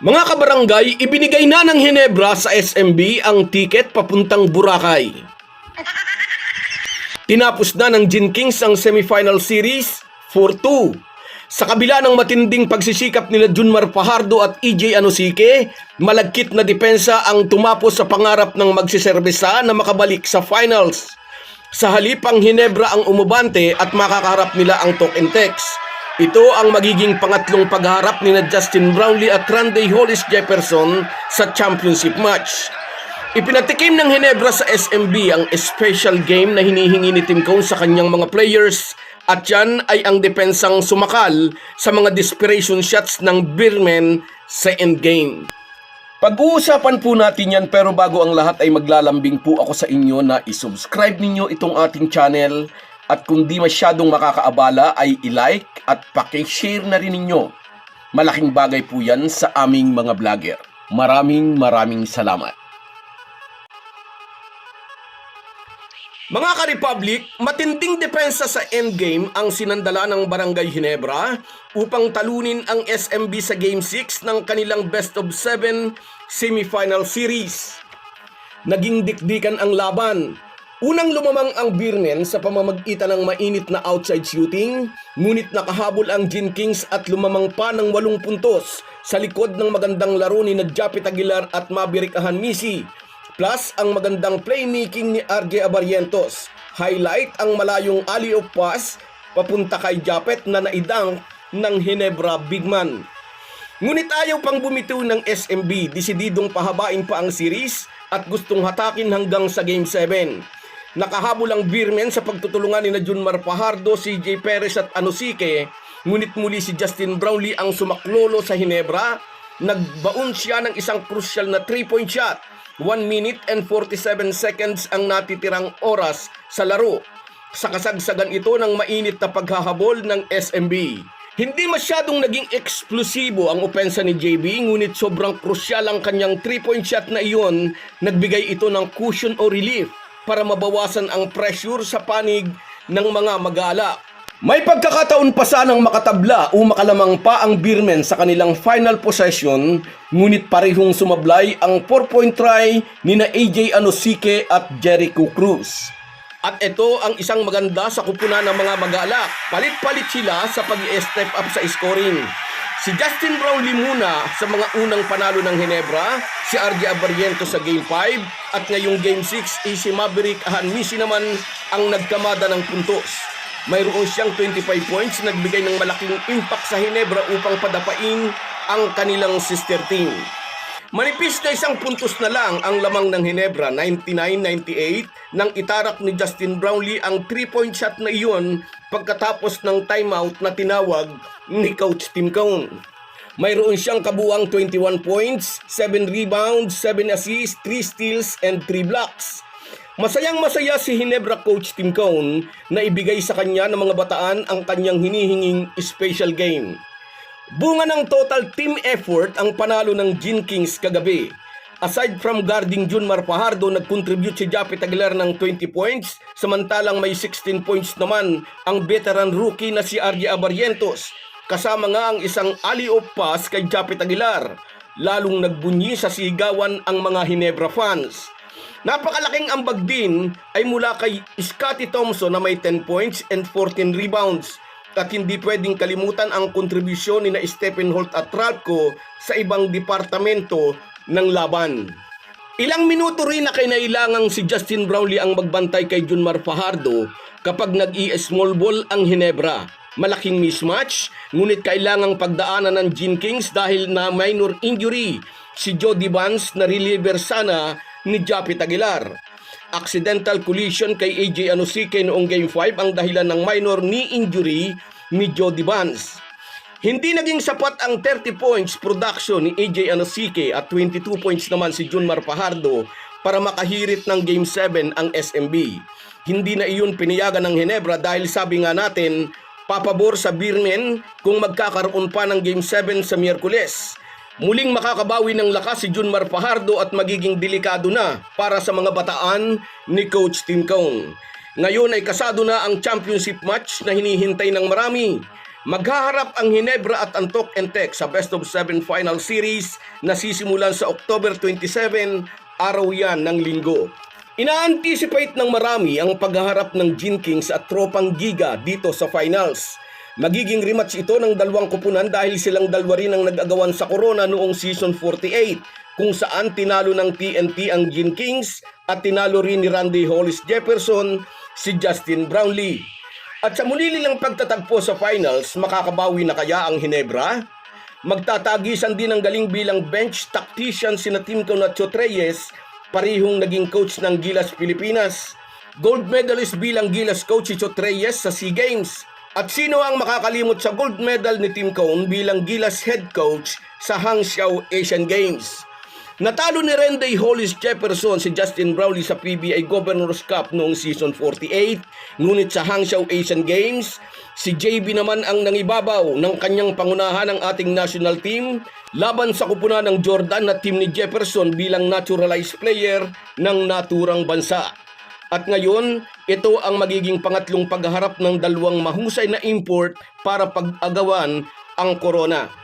Mga kabarangay, ibinigay na ng Hinebra sa SMB ang tiket papuntang Boracay. Tinapos na ng Gin Kings ang semifinal series 4-2. Sa kabila ng matinding pagsisikap nila Junmar Fajardo at EJ Anosike, malagkit na depensa ang tumapos sa pangarap ng magsiserbisa na makabalik sa finals. Sa halip ang Hinebra ang umubante at makakaharap nila ang Text. Ito ang magiging pangatlong pagharap ni na Justin Brownlee at Randy Hollis Jefferson sa championship match. Ipinatikim ng Hinebra sa SMB ang special game na hinihingi ni Tim Cone sa kanyang mga players at yan ay ang depensang sumakal sa mga desperation shots ng Beermen sa endgame. Pag-uusapan po natin yan pero bago ang lahat ay maglalambing po ako sa inyo na isubscribe ninyo itong ating channel at kung di masyadong makakaabala ay i-like at pakishare na rin ninyo. Malaking bagay po yan sa aming mga vlogger. Maraming maraming salamat. Mga ka-Republic, matinding depensa sa endgame ang sinandala ng Barangay Ginebra upang talunin ang SMB sa Game 6 ng kanilang best of 7 semifinal series. Naging dikdikan ang laban. Unang lumamang ang Beermen sa pamamagitan ng mainit na outside shooting, ngunit nakahabol ang Gin Kings at lumamang pa ng walong puntos sa likod ng magandang laro ni na Japit Aguilar at Maverick Ahanmisi Plus, ang magandang playmaking ni RJ Abarientos. Highlight ang malayong alley of pass papunta kay Japet na naidang ng Hinebra Bigman. Ngunit ayaw pang bumitiw ng SMB, desididong pahabain pa ang series at gustong hatakin hanggang sa Game 7. Nakahabol ang Beermen sa pagtutulungan ni na Junmar Fajardo, CJ Perez at Anosike, ngunit muli si Justin Brownlee ang sumaklolo sa Hinebra. Nagbaon siya ng isang crucial na 3-point shot 1 minute and 47 seconds ang natitirang oras sa laro. Sa kasagsagan ito ng mainit na paghahabol ng SMB. Hindi masyadong naging eksplosibo ang opensa ni JB ngunit sobrang krusyal ang kanyang 3-point shot na iyon. Nagbigay ito ng cushion o relief para mabawasan ang pressure sa panig ng mga mag-aala. May pagkakataon pa sanang makatabla o makalamang pa ang Beermen sa kanilang final possession, ngunit parehong sumablay ang 4-point try ni na AJ Anosike at Jericho Cruz. At ito ang isang maganda sa kupunan ng mga mag-aalak. Palit-palit sila sa pag-step up sa scoring. Si Justin Brownlee muna sa mga unang panalo ng Hinebra, si RJ Abariento sa Game 5, at ngayong Game 6 ay si Maverick Ahanmisi naman ang nagkamada ng puntos. Mayroon siyang 25 points, nagbigay ng malaking impact sa Hinebra upang padapain ang kanilang sister team. Manipis na isang puntos na lang ang lamang ng Hinebra, 99-98, nang itarak ni Justin Brownlee ang 3-point shot na iyon pagkatapos ng timeout na tinawag ni Coach Tim Cone. Mayroon siyang kabuang 21 points, 7 rebounds, 7 assists, 3 steals, and 3 blocks. Masayang masaya si Hinebra coach Tim Cone na ibigay sa kanya ng mga bataan ang kanyang hinihinging special game. Bunga ng total team effort ang panalo ng Gin Kings kagabi. Aside from guarding Junmar Fajardo, nag-contribute si Japet Aguilar ng 20 points, samantalang may 16 points naman ang veteran rookie na si RJ Abarientos. Kasama nga ang isang alley-oop pass kay Japet Aguilar. Lalong nagbunyi sa sigawan ang mga Hinebra fans. Napakalaking ambag din ay mula kay Scotty Thompson na may 10 points and 14 rebounds. At hindi pwedeng kalimutan ang kontribusyon ni na Stephen Holt at Tralco sa ibang departamento ng laban. Ilang minuto rin na kinailangang si Justin Brownlee ang magbantay kay Junmar Fajardo kapag nag-i-small ball ang Hinebra. Malaking mismatch, ngunit kailangang pagdaanan ng Gin Kings dahil na minor injury si Jody Vance na reliever sana ni Japit Aguilar. Accidental collision kay AJ Anosike noong Game 5 ang dahilan ng minor knee injury ni Jody Vance. Hindi naging sapat ang 30 points production ni AJ Anosike at 22 points naman si Junmar Fajardo para makahirit ng Game 7 ang SMB. Hindi na iyon piniyagan ng Hinebra dahil sabi nga natin, papabor sa Beermen kung magkakaroon pa ng Game 7 sa Miyerkules. Muling makakabawi ng lakas si Junmar Fajardo at magiging delikado na para sa mga bataan ni Coach Tim Cone. Ngayon ay kasado na ang championship match na hinihintay ng marami. Maghaharap ang Hinebra at Antok Entek sa Best of 7 Final Series na sisimulan sa October 27, araw yan ng linggo. Ina-anticipate ng marami ang paghaharap ng Gin Kings at Tropang Giga dito sa finals. Magiging rematch ito ng dalawang kupunan dahil silang dalawa rin ang nag-agawan sa Corona noong season 48 kung saan tinalo ng TNT ang Gin Kings at tinalo rin ni Randy Hollis Jefferson si Justin Brownlee. At sa muli nilang pagtatagpo sa finals, makakabawi na kaya ang Hinebra? Magtatagisan din ang galing bilang bench tactician sina Tim Conacho Reyes, parihong naging coach ng Gilas Pilipinas. Gold medalist bilang Gilas coach si Chot Reyes sa SEA Games. At sino ang makakalimot sa gold medal ni Tim Cone bilang Gilas head coach sa Hangzhou Asian Games? Natalo ni Renday Hollis Jefferson si Justin Brownlee sa PBA Governors Cup noong season 48, ngunit sa Hangzhou Asian Games, si JB naman ang nangibabaw ng kanyang pangunahan ng ating national team laban sa kupunan ng Jordan na team ni Jefferson bilang naturalized player ng naturang bansa. At ngayon, ito ang magiging pangatlong pagharap ng dalawang mahusay na import para pag-agawan ang corona.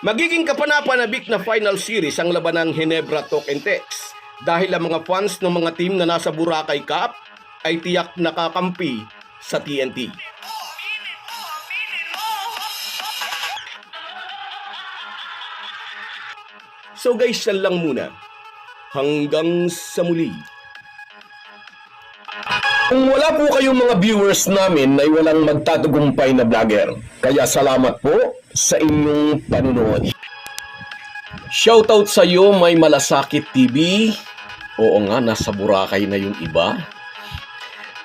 Magiging kapanapanabik na final series ang labanang Hinebra Talk and Text dahil ang mga fans ng mga team na nasa Boracay Cup ay tiyak nakakampi sa TNT. So guys, yan lang muna. Hanggang sa muli. Kung wala po kayong mga viewers namin ay walang magtatagumpay na vlogger. Kaya salamat po sa inyong panunood. Shoutout sa iyo, may Malasakit TV. Oo nga, nasa Boracay na yung iba.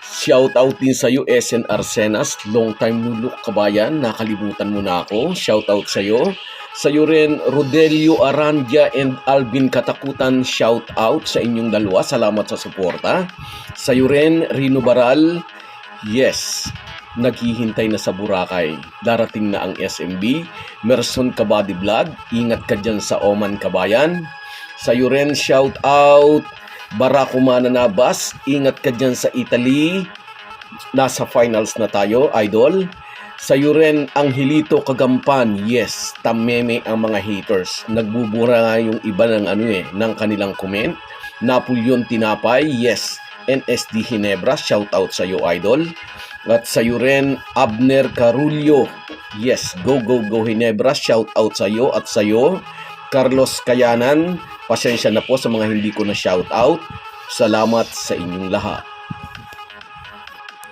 Shoutout din sa iyo, SN Arsenas. Long time no look kabayan. Nakalimutan mo na ako. Shoutout sa iyo. Sa iyo rin, Rodelio Arandia and Alvin Katakutan. Shoutout sa inyong dalawa. Salamat sa suporta. Sa iyo rin, Rino Baral. Yes, naghihintay na sa Boracay. Darating na ang SMB. Merson Kabady Vlog. Ingat ka dyan sa Oman Kabayan. Sa iyo rin, shout out. Barako Mananabas. Ingat ka dyan sa Italy. Nasa finals na tayo, idol. Sa iyo rin, Angelito Kagampan. Yes, tameme ang mga haters. Nagbubura nga yung iba ng ano eh, ng kanilang comment. Napoleon Tinapay. Yes. NSD Hinebra. Shout out sa iyo, idol. At sa iyo rin, Abner Carullo. Yes, go, go, go Hinebra. Shout out sa iyo at sa iyo. Carlos Kayanan. Pasensya na po sa mga hindi ko na shout out. Salamat sa inyong lahat.